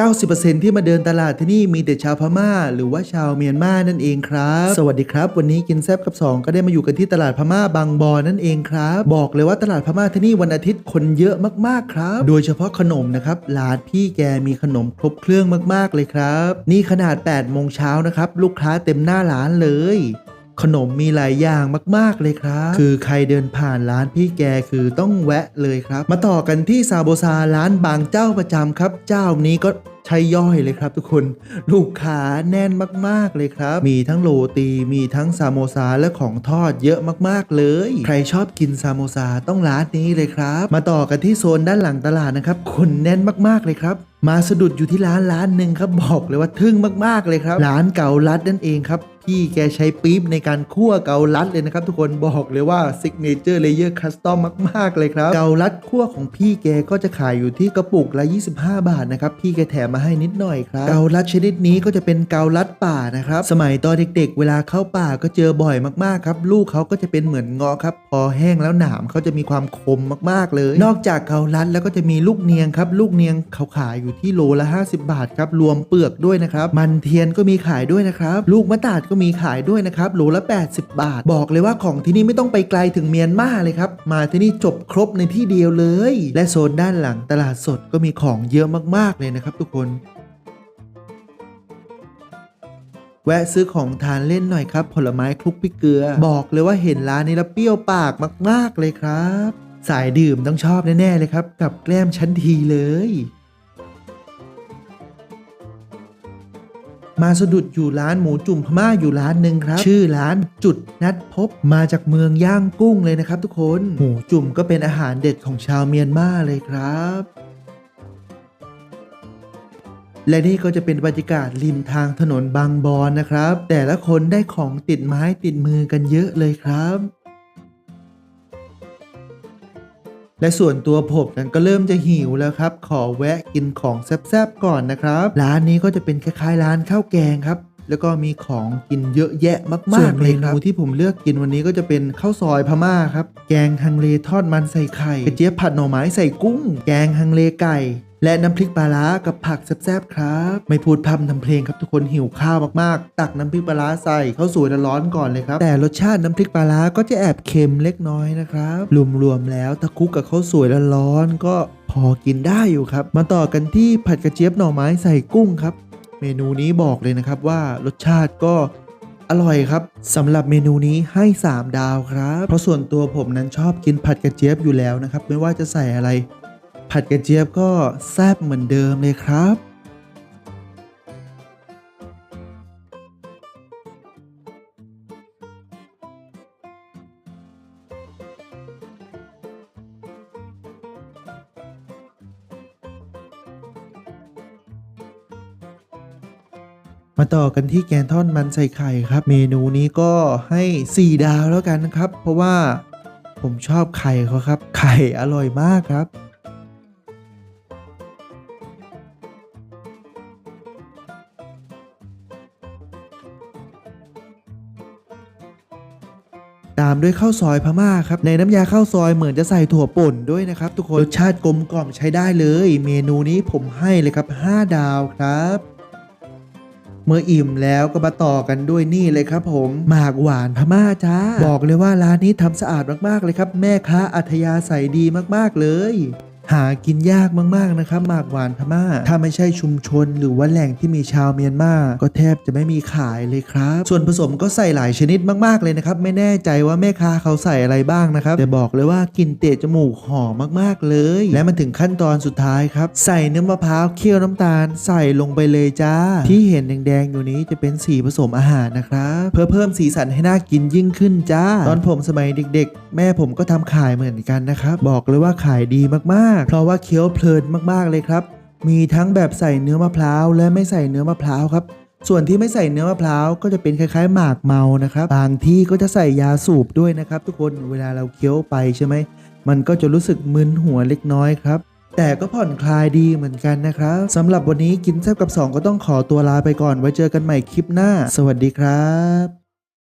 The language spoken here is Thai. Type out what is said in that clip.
90%ที่มาเดินตลาดที่นี่มีแต่ชาวพม่า หรือว่าชาวเมียนมานั่นเองครับ สวัสดีครับ วันนี้กินแซบกับ 2 ก็ได้มาอยู่กันที่ตลาดพม่าบางบอนนั่นเองครับ บอกเลยว่าตลาดพม่าที่นี่วันอาทิตย์คนเยอะมากๆครับ โดยเฉพาะขนมนะครับร้านพี่แกมีขนมครบเครื่องมากๆเลยครับ นี่ขนาด8โมงเช้านะครับลูกค้าเต็มหน้าร้านเลย ขนมมีหลายอย่างมาก ๆ เลยครับ คือใครเดินผ่านร้านพี่แกคือต้องแวะเลยครับ มาต่อกันที่ซาโบซาร้านบางเจ้าประจำครับ เจ้านี้ก็ใช้ย่อยเลยครับทุกคน ลูกค้าแน่นมากๆเลยครับ มีทั้งโรตีมีทั้งซาโมซาและของทอดเยอะมากๆเลย ใครชอบกินซาโมซาต้องร้านนี้เลยครับ มาต่อกันที่โซนด้านหลังตลาดนะครับคนแน่นมากๆเลยครับ มาสะดุดอยู่ที่ร้านร้านหนึ่งครับบอกเลยว่าทึ่งมากๆเลยครับ ร้านเกาลัดนั่นเองครับพี่แกใช้ปี๊บในการคั่วเกาลัดเลยนะครับ ทุกคนบอกเลยว่า Signature Layer Custom มมาก ๆ เลยครับ เกาลัดคั่วของพี่แกก็จะขายอยู่ที่กระปุกละ 25 บาทนะครับ พี่แกแถมมาให้นิดหน่อยครับ เกาลัดชนิดนี้ก็จะเป็นเกาลัดป่านะครับ สมัยตอนเด็ก ๆ เวลาเข้าป่าก็เจอบ่อยมาก ๆ ครับ ลูกเขาก็จะเป็นเหมือนงาะครับ พอแห้งแล้วหนามเขาจะมีความคมมาก ๆ เลย นอกจากเกาลัดแล้วก็จะมีลูกเนียงครับ ลูกเนียงเขาขายอยู่ที่โลละ 50 บาทครับรวมเปลือกด้วยนะครับ มันเทียนก็มีขายด้วยนะครับ ลูกมะตาดก็มีขายด้วยนะครับโลละ 80 บาท บอกเลยว่าของที่นี่ไม่ต้องไปไกลถึงเมียนมาเลยครับ มาที่นี่จบครบในที่เดียวเลย และโซนด้านหลังตลาดสดก็มีของเยอะมากๆเลยนะครับ ทุกคนแวะซื้อของทานเล่นหน่อยครับ ผลไม้คลุกพริกเกลือ บอกเลยว่าเห็นร้านนี้แล้วเปรี้ยวปากมาก ๆ เลยครับ สายดื่มต้องชอบแน่ ๆ เลยครับ กับแกล้มชั้นทีเลย มาสะดุดอยู่ร้านหมูจุ่มพม่าอยู่ร้านหนึ่งครับ ชื่อร้านจุดนัดพบมาจากเมืองย่างกุ้งเลยนะครับ ทุกคนหมูจุ่มก็เป็นอาหารเด็ดของชาวเมียนมาเลยครับและนี่ก็จะเป็นบรรยากาศริมทางถนนบางบอนนะครับ แต่ละคนได้ของติดไม้ติดมือกันเยอะเลยครับ และส่วนตัวผมนั้นก็เริ่มจะหิวแล้วครับ ขอแวะกินของแซ่บๆก่อนนะครับ ร้านนี้ก็จะเป็นคล้ายๆร้านข้าวแกงครับแล้วก็มีของกินเยอะแยะมากๆเลยครับเมนูที่ผมเลือกกินวันนี้ก็จะเป็นข้าวซอยพม่าครับ แกงฮังเลทอดมันใส่ไข่กระเจี๊ยบผัดหน่อไม้ใส่กุ้ง แกงฮังเลไก่ และน้ำพริกปลาร้ากับผักแซ่บๆครับ ไม่พูดพร่ำทำเพลงครับทุกคนหิวข้าวมากๆ ตักน้ำพริกปลาร้าใส่ข้าวสวยร้อนก่อนเลยครับ แต่รสชาติน้ำพริกปลาร้าก็จะแอบเค็มเล็กน้อยนะครับรวมๆแล้วถ้าคลุกกับข้าวสวยร้อนก็พอกินได้อยู่ครับ มาต่อกันที่ผัดกระเจี๊ยบหน่อไม้ใส่กุ้งครับ เมนูนี้บอกเลยนะครับว่ารสชาติก็อร่อยครับสำหรับเมนูนี้ให้ 3 ดาวครับ เพราะส่วนตัวผมนั้นชอบกินผัดกระเจี๊ยบอยู่แล้วนะครับ ไม่ว่าจะใส่อะไร ผัดกระเจี๊ยบก็แซ่บเหมือนเดิมเลยครับ มาต่อกันที่แกงทอดมันใส่ไข่ครับ เมนูนี้ก็ให้ 4 ดาวแล้วกันนะครับ เพราะว่าผมชอบไข่เขาครับ ไข่อร่อยมากครับ ตามด้วยข้าวซอยพม่าครับ ในน้ำยาข้าวซอยเหมือนจะใส่ถั่วป่นด้วยนะครับ ทุกคนรสชาติกลมกล่อมใช้ได้เลย เมนูนี้ผมให้เลยครับ 5 ดาวครับเมื่ออิ่มแล้วก็มาต่อกันด้วยนี่เลยครับผม หมากหวานพม่าจ้า บอกเลยว่าร้านนี้ทำสะอาดมากๆเลยครับ แม่ค้าอัธยาศัยดีมากๆเลย หากินยากมากๆนะครับหมากหวานพม่า ถ้าไม่ใช่ชุมชน หรือว่าแหล่งที่มีชาวเมียนมา ก็แทบจะไม่มีขายเลยครับ ส่วนผสมก็ใส่หลายชนิดมากๆเลยนะครับ ไม่แน่ใจว่าแม่ค้าเขาใส่อะไรบ้างนะครับ แต่บอกเลยว่ากลินเตะจมูกหอมมากๆเลย และมันถึงขั้นตอนสุดท้ายครับ ใส่เนื้อมะพร้าวเคี่ยวน้ำตาล ใส่ลงไปเลยจ้า ที่เห็นแดงๆอยู่นี้จะเป็นสีผสมอาหารนะครับเพื่อเพิ่มสีสันให้น่ากินยิ่งขึ้นจ้า ตอนผมสมัยเด็ก ๆ แม่ผมก็ทำขายเหมือนกันนะครับบอกเลยว่าขายดีมากๆเพราะว่าเคี้ยวเพลินมากๆเลยครับ มีทั้งแบบใส่เนื้อมะพร้าวและไม่ใส่เนื้อมะพร้าวครับ ส่วนที่ไม่ใส่เนื้อมะพร้าวก็จะเป็นคล้ายๆ หมากเมานะครับ บางที่ก็จะใส่ยาสูบด้วยนะครับ ทุกคน เวลาเราเคี้ยวไปใช่ไหม มันก็จะรู้สึกมึนหัวเล็กน้อยครับแต่ก็ผ่อนคลายดีเหมือนกันนะครับสำหรับวันนี้กินแซ่บกับ 2 ก็ต้องขอตัวลาไปก่อนไว้เจอกันใหม่คลิปหน้า สวัสดีครับ